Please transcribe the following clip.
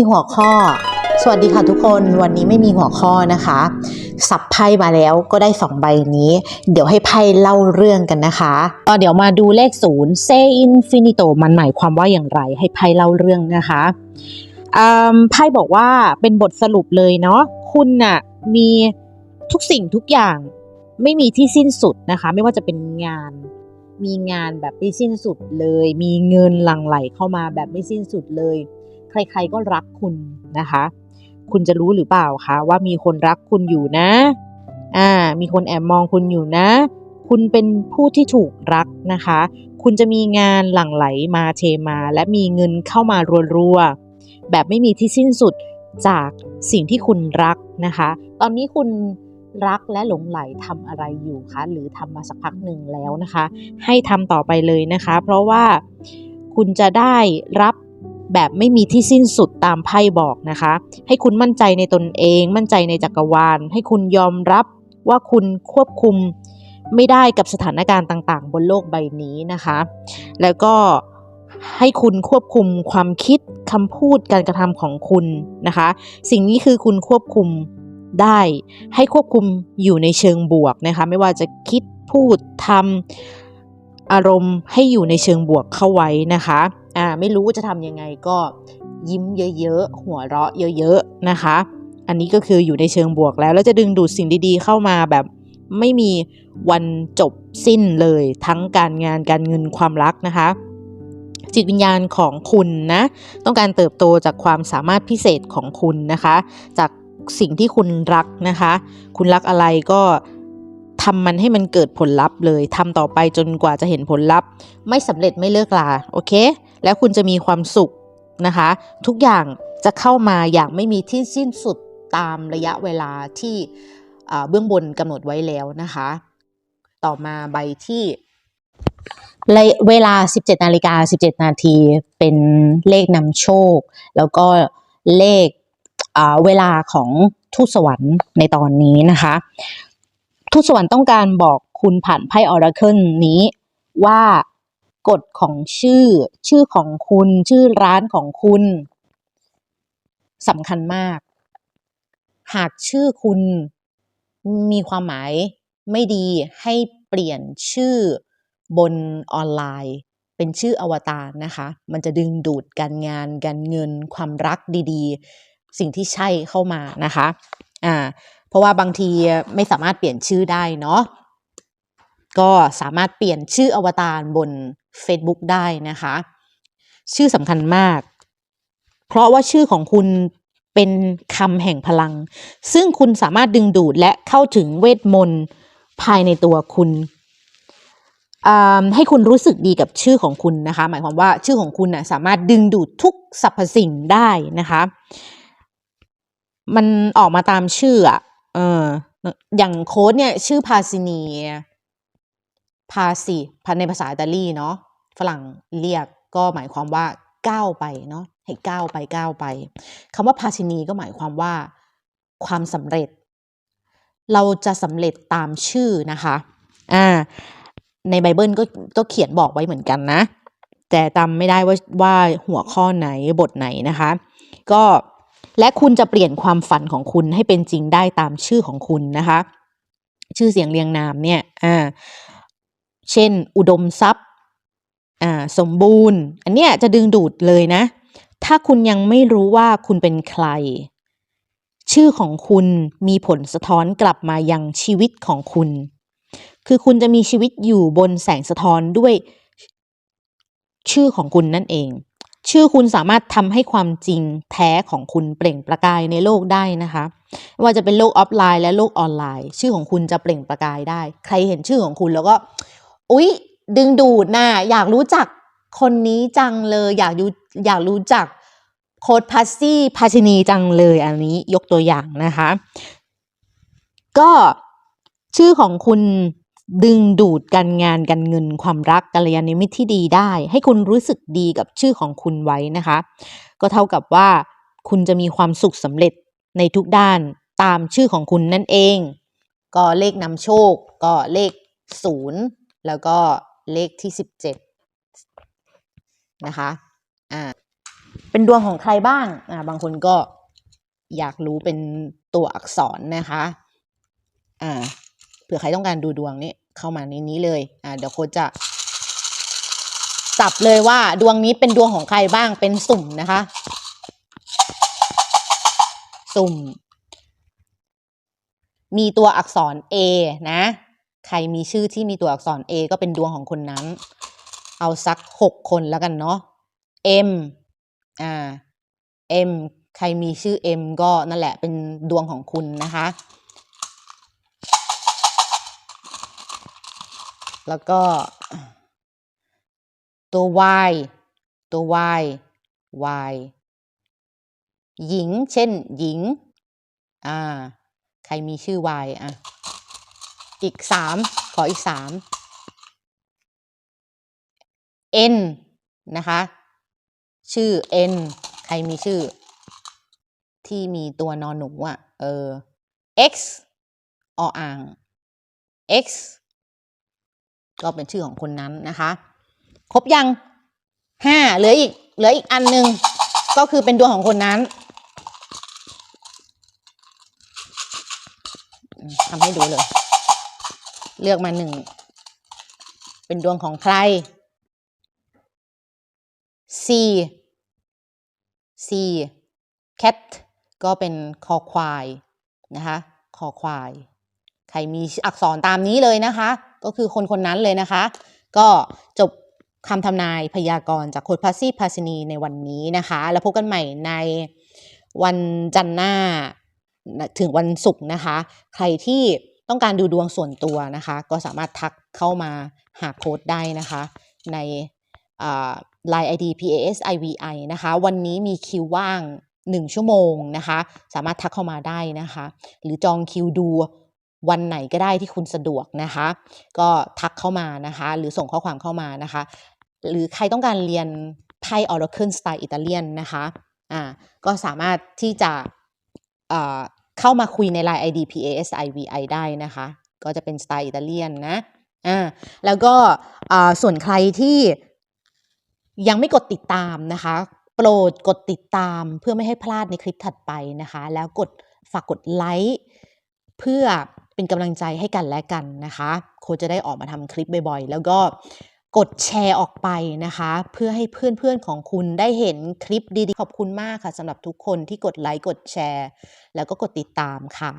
มีหัวข้อ สวัสดีค่ะทุกคน วันนี้ไม่มีหัวข้อนะคะ สับไพ่มาแล้วก็ได้สองใบนี้ เดี๋ยวให้ไพ่เล่าเรื่องกันนะคะก็เดี๋ยวมาดูเลขศูนย์ say infinito มันหมายความว่าอย่างไร ให้ไพ่เล่าเรื่องนะคะไพ่บอกว่าเป็นบทสรุปเลยเนาะ คุณน่ะมีทุกสิ่งทุกอย่างไม่มีที่สิ้นสุดนะคะ ไม่ว่าจะเป็นงาน มีงานแบบไม่สิ้นสุดเลย มีเงินหลั่งไหลเข้ามาแบบไม่สิ้นสุดเลย ใครๆก็รักคุณนะคะ คุณจะรู้หรือเปล่าคะว่ามีคนรักคุณอยู่นะ อ่า มีคนแอบมองคุณอยู่นะ คุณเป็นผู้ที่ถูกรักนะคะ คุณจะมีงานหลั่งไหลมาเทมา และมีเงินเข้ามารัวๆแบบไม่มีที่สิ้นสุดจากสิ่งที่คุณรักนะคะ ตอนนี้คุณรักและหลงไหลทำอะไรอยู่คะ หรือทำมาสักพักหนึ่งแล้วนะคะ ให้ทำต่อไปเลยนะคะ เพราะว่าคุณจะได้รับ แบบไม่มีที่สิ้นสุดตามไพ่บอกนะคะ ให้คุณมั่นใจในตนเอง มั่นใจในจักรวาล ให้คุณยอมรับว่าคุณควบคุมไม่ได้กับสถานการณ์ต่างๆ บนโลกใบนี้นะคะ แล้วก็ให้คุณควบคุมความคิดคำพูดการกระทำของคุณนะคะ สิ่งนี้คือคุณควบคุมได้ให้ควบคุมอยู่ในเชิงบวกนะคะ ไม่ว่าจะคิดพูดทำ อารมณ์ให้อยู่ในเชิงบวกเข้าไว้นะคะอ่าไม่รู้จะทำยังไงก็ยิ้มเยอะๆ หัวเราะเยอะๆนะคะ อันนี้ก็คืออยู่ในเชิงบวกแล้ว แล้วจะดึงดูดสิ่งดีๆ เข้ามาแบบไม่มีวันจบสิ้นเลยทั้งการงานการเงินความรักนะคะ จิตวิญญาณของคุณนะ ต้องการเติบโตจากความสามารถพิเศษของคุณนะคะ จากสิ่งที่คุณรักนะคะ คุณรักอะไรก็ ทำมันให้มันเกิดผลลัพธ์เลยทำต่อไปจนกว่าจะเห็นผลลัพธ์ ไม่สำเร็จไม่เลิกลาโอเค แล้วคุณจะมีความสุขนะคะ ทุกอย่างจะเข้ามาอย่างไม่มีที่สิ้นสุดตามระยะเวลาที่เบื้องบนกำหนดไว้แล้วนะคะ ต่อมาใบที่เวลา 17นาฬิกา17 นาทีเป็นเลขนำโชค แล้วก็เลขเวลาของทูตสวรรค์ในตอนนี้นะคะ ทูตสวรรค์ต้องการบอกคุณผ่านไพ่ออราเคิลนี้ว่ากฎของชื่อ ชื่อของคุณ ชื่อร้านของคุณสำคัญมาก หากชื่อคุณมีความหมายไม่ดีให้เปลี่ยนชื่อบนออนไลน์ เป็นชื่ออวตารนะคะ มันจะดึงดูดการงาน การเงิน ความรักดีๆ สิ่งที่ใช่เข้ามานะคะ อ่า ราะว่าบางทีไม่สามารถเปลี่ยนชื่อได้เนาะก็สามารถเปลี่ยนชื่ออวตารบน Facebook ได้นะคะ ชื่อสำคัญมาก เพราะว่าชื่อของคุณเป็นคำแห่งพลัง ซึ่งคุณสามารถดึงดูดและเข้าถึงเวทมนต์ภายในตัวคุณให้คุณรู้สึกดีกับชื่อของคุณนะคะ หมายความว่าชื่อของคุณนะสามารถดึงดูดทุกสรรพสิ่งได้นะคะ มันออกมาตามชื่ออะ เอออย่างโค้ดเนี่ยชื่อพาซินีพาสิพันในภาษาอิตาลีเนาะฝรั่งเรียกก็หมายความว่าก้าวไปเนาะให้ก้าวไปก้าวไปคำว่าพาชินีก็หมายความว่าความสำเร็จ เราจะสำเร็จตามชื่อนะคะอ่าในไบเบิลก็ก็เขียนบอกไว้เหมือนกันนะ แต่จำไม่ได้ว่าว่าหัวข้อไหนบทไหนนะคะ ก็ และคุณจะเปลี่ยนความฝันของคุณให้เป็นจริงได้ตามชื่อของคุณนะคะ ชื่อเสียงเรียงนามเนี่ยอ่าเช่น อุดมทรัพย์อ่าสมบูรณ์ อันเนี้ยจะดึงดูดเลยนะ ถ้าคุณยังไม่รู้ว่าคุณเป็นใคร ชื่อของคุณมีผลสะท้อนกลับมายังชีวิตของคุณ คือคุณจะมีชีวิตอยู่บนแสงสะท้อนด้วยชื่อของคุณนั่นเอง ชื่อคุณสามารถทำให้ความจริงแท้ของคุณเปล่งประกายในโลกได้นะคะ ว่าจะเป็นโลกออฟไลน์และโลกออนไลน์ ชื่อของคุณจะเปล่งประกายได้ ใครเห็นชื่อของคุณแล้วก็ อุ๊ย ดึงดูดน่ะอยากรู้จักคนนี้จังเลย อยากรู้อยากรู้จักโค้ดพัซซี่พาชินีจังเลยอันนี้ยกตัวอย่างนะคะ ก็ชื่อของคุณ ดึงดูดการงานการเงินความรักกัลยาณมิตรที่ดีได้ ให้คุณรู้สึกดีกับชื่อของคุณไว้นะคะ ก็เท่ากับว่า คุณจะมีความสุขสำเร็จในทุกด้านตามชื่อของคุณนั่นเอง ก็เลขนำโชค ก็เลขศูนย์แล้วก็เลขที่สิบเจ็ดนะคะอ่าเป็นดวงของใครบ้างอ่าบางคนก็อยากรู้เป็นตัวอักษรนะคะอ่า เผื่อใครต้องการดูดวงนี้เข้ามาในนี้เลยอ่าเดี๋ยวโค้ชจะสับเลยว่าดวงนี้เป็นดวงของใครบ้างเป็นสุ่มนะคะ สุ่ม มีตัวอักษร A นะ ใครมีชื่อที่มีตัวอักษร A ก็เป็นดวงของคนนั้น เอาสักหกคนแล้วกันเนาะ M อ่า M ใครมีชื่อ M ก็นั่นแหละเป็นดวงของคุณนะคะ แล้วก็ ตัว Y ตัว Y Y หญิง เช่น หญิง อ่า ใครมีชื่อ Y อะ อีกสามขออีกสาม N นะคะ ชื่อ N ใครมีชื่อ ที่มีตัวนอนหนูอะ เออ X ออ่าง X ก็เป็นชื่อของคนนั้นนะคะ ครบยังห้าเหลืออีกเหลืออีกอันหนึ่งก็คือเป็นดวงของคนนั้นทำให้ดูเลย เลือกมาหนึ่ง เป็นดวงของใคร C C cat ก็เป็นคอควายนะคะคอควาย ใครมีอักษรตามนี้เลยนะคะ ก็คือคนคนนั้นเลยนะคะ ก็จบคำทำนายพยากรณ์จากโคดพัซซี่พาซินีในวันนี้นะคะ แล้วพบกันใหม่ในวันจันทร์หน้าถึงวันศุกร์นะคะ ใครที่ต้องการดูดวงส่วนตัวนะคะ ก็สามารถทักเข้ามาหาโค้ดได้นะคะ ใน Line ID PASIVI นะคะ วันนี้มีคิวว่าง 1 ชั่วโมงนะคะ สามารถทักเข้ามาได้นะคะ หรือจองคิวดู วันไหนก็ได้ที่คุณสะดวกนะคะ ก็ทักเข้ามานะคะ หรือส่งข้อความเข้ามานะคะ หรือใครต้องการเรียนไพ่ Oracle สไตล์อิตาเลียนนะคะอ่าก็สามารถที่จะอ่าเข้ามาคุยใน Line ID PASIVI ได้นะคะ ก็จะเป็นสไตล์อิตาเลียนนะอ่าแล้วก็อ่าส่วนใครที่ยังไม่กดติดตามนะคะ โปรดกดติดตามเพื่อไม่ให้พลาดในคลิปถัดไปนะคะ แล้วกดฝากกดไลค์เพื่อ เป็นกำลังใจให้กันและกันนะคะโคจะได้ออกมาทำคลิปบ่อยๆ แล้วก็กดแชร์ออกไปนะคะ เพื่อให้เพื่อนๆของคุณได้เห็นคลิปดีๆ ขอบคุณมากค่ะสำหรับทุกคนที่กดไลค์กดแชร์ แล้วก็กดติดตามค่ะ